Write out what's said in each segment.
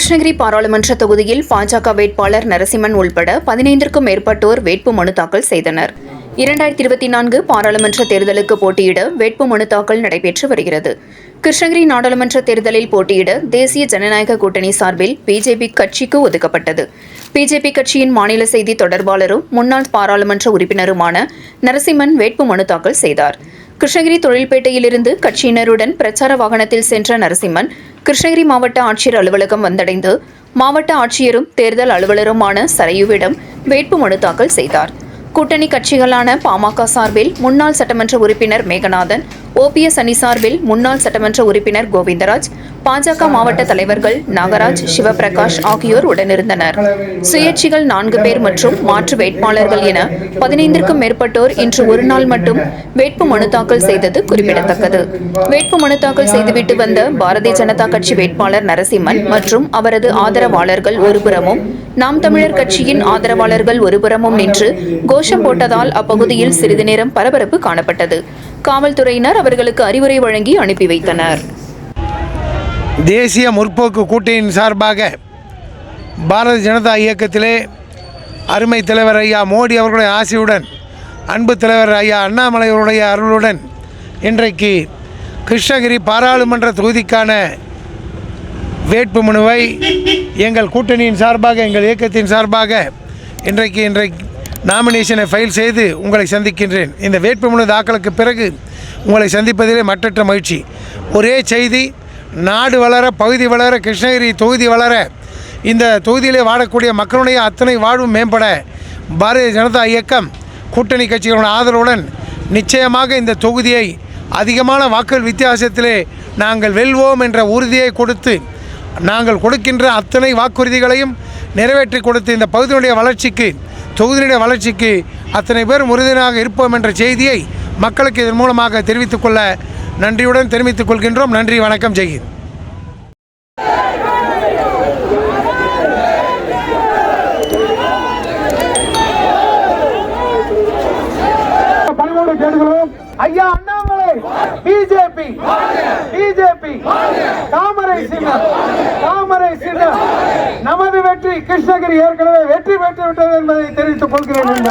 கிருஷ்ணகிரி பாராளுமன்ற தொகுதியில் பாஜக வேட்பாளர் நரசிம்மன் உள்பட பதினைந்திற்கும் மேற்பட்டோர் வேட்பு மனு தாக்கல் செய்தனர். இரண்டாயிரத்தி இருபத்தி நான்கு பாராளுமன்ற தேர்தலுக்கு போட்டியிட வேட்பு மனு தாக்கல் நடைபெற்று வருகிறது. கிருஷ்ணகிரி நாடாளுமன்ற தேர்தலில் போட்டியிட தேசிய ஜனநாயக கூட்டணி சார்பில் பிஜேபி கட்சிக்கு ஒதுக்கப்பட்டது. பிஜேபி கட்சியின் மாநில செய்தி தொடர்பாளரும் முன்னாள் பாராளுமன்ற உறுப்பினருமான நரசிம்மன் வேட்பு மனு தாக்கல் செய்தார். கிருஷ்ணகிரி தொழில்பேட்டையிலிருந்து கட்சியினருடன் பிரச்சார வாகனத்தில் சென்ற நரசிம்மன் கிருஷ்ணகிரி மாவட்ட ஆட்சியர் அலுவலகம் வந்தடைந்து மாவட்ட ஆட்சியரும் தேர்தல் அலுவலருமான சரையுவிடம் வேட்புமனு தாக்கல் செய்தார். கூட்டணி கட்சிகளான பாமக சார்பில் முன்னாள் சட்டமன்ற உறுப்பினர் மேகநாதன் ஓபிஎஸ் அணி சார்பில் முன்னாள் சட்டமன்ற உறுப்பினர் கோவிந்தராஜ் பாஜக மாவட்ட தலைவர்கள் நாகராஜ் சிவபிரகாஷ் ஆகியோர் உடனிருந்தனர். சுயேட்சிகள் நான்கு பேர் மற்றும் மாற்று வேட்பாளர்கள் என பதினைந்திற்கும் மேற்பட்டோர் இன்று ஒரு நாள் மட்டும் வேட்பு மனு தாக்கல் செய்தது குறிப்பிடத்தக்கது. வேட்பு மனு தாக்கல் செய்துவிட்டு வந்த பாரதிய ஜனதா கட்சி வேட்பாளர் நரசிம்மன் மற்றும் அவரது ஆதரவாளர்கள் ஒருபுறமும் நாம் தமிழர் கட்சியின் ஆதரவாளர்கள் ஒருபுறமும் நின்று கோஷம் போட்டதால் அப்பகுதியில் சிறிது நேரம் பரபரப்பு காணப்பட்டது. காவல்துறையினர் அவர்களுக்கு அறிவுரை வழங்கி அனுப்பி வைத்தனர். தேசிய முற்போக்கு கூட்டணியின் சார்பாக பாரதிய ஜனதா இயக்கத்திலே அருமை தலைவர் ஐயா மோடி அவர்களுடைய ஆசையுடன் அன்பு தலைவர் ஐயா அண்ணாமலை அவருடைய அருளுடன் இன்றைக்கு கிருஷ்ணகிரி பாராளுமன்ற தொகுதிக்கான வேட்புமனுவை எங்கள் கூட்டணியின் சார்பாக எங்கள் இயக்கத்தின் சார்பாக இன்றைக்கு இன்றைக்கு நாமினேஷனை ஃபைல் செய்து உங்களை சந்திக்கின்றேன். இந்த வேட்புமனு தாக்கலுக்கு பிறகு உங்களை சந்திப்பதிலே மற்றற்ற மகிழ்ச்சி. ஒரே செய்தி நாடு வளர பகுதி வளர கிருஷ்ணகிரி தொகுதி வளர இந்த தொகுதியிலே வாழக்கூடிய மக்களுடைய அத்தனை வாழ்வும் மேம்பட பாரதிய ஜனதா இயக்கம் கூட்டணி கட்சிகளுடைய ஆதரவுடன் நிச்சயமாக இந்த தொகுதியை அதிகமான வாக்குகள் வித்தியாசத்திலே நாங்கள் வெல்வோம் என்ற உறுதியை கொடுத்து நாங்கள் கொடுக்கின்ற அத்தனை வாக்குறுதிகளையும் நிறைவேற்றி கொடுத்து இந்த பகுதியினுடைய வளர்ச்சிக்கு தொகுதியினுடைய வளர்ச்சிக்கு அத்தனை பேரும் உறுதியாக இருப்போம் என்ற செய்தியை மக்களுக்கு இதன் மூலமாக தெரிவித்துக் கொள்ள நன்றியுடன் தெரிவித்துக் கொள்கின்றோம். நன்றி வணக்கம் ஜெய்ஹிந்த் ஐயா அண்ணாமலை பிஜேபி பிஜேபி தாமரை சின்னம் தாமரை சின்னம் நமது வெற்றி கிருஷ்ணகிரி ஏற்கனவே வெற்றி பெற்று விட்டது என்பதை தெரிவித்துக் கொள்கிறேன்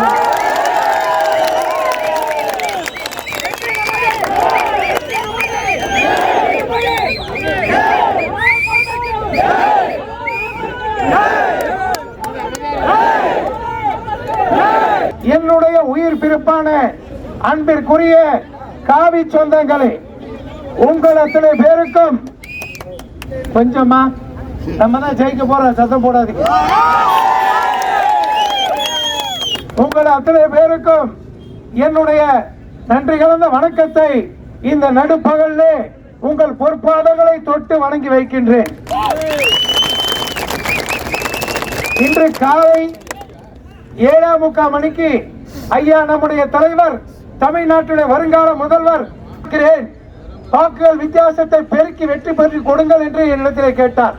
என்னுடைய உயிர் பிறப்பான அன்பிற்குரிய காவி சொந்தங்களே உங்கள் அத்தனை பேருக்கும் கொஞ்சமா. நம்ம தான் ஜெயிக்க போறோம். சத்தம் போடாதீங்க. உங்கள் அத்தனை பேருக்கும் என்னுடைய நன்றி கலந்த வணக்கத்தை இந்த நடுப்பகல்லே உங்கள் பொற்பாதங்களை தொட்டு வணங்கி வைக்கின்றேன். இன்று காலை ஏழாம் முக்கால் மணிக்கு ஐயா நம்முடைய தலைவர் தமிழ்நாட்டுடைய வருங்கால முதல்வர் இருக்கிறேன். வாக்குகள் வித்தியாசத்தை பெருக்கி வெற்றி பெற்று கொடுங்கள் என்று என்னிடத்திலே கேட்டார்.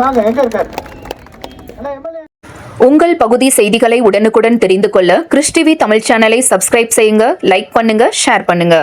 வாங்க எங்க இருக்கார்? உங்கள் பகுதி செய்திகளை உடனுக்குடன் தெரிந்து கொள்ள கிறிஸ்டிவி தமிழ் சேனலை சப்ஸ்கிரைப் செய்யுங்க லைக் பண்ணுங்க ஷேர் பண்ணுங்க.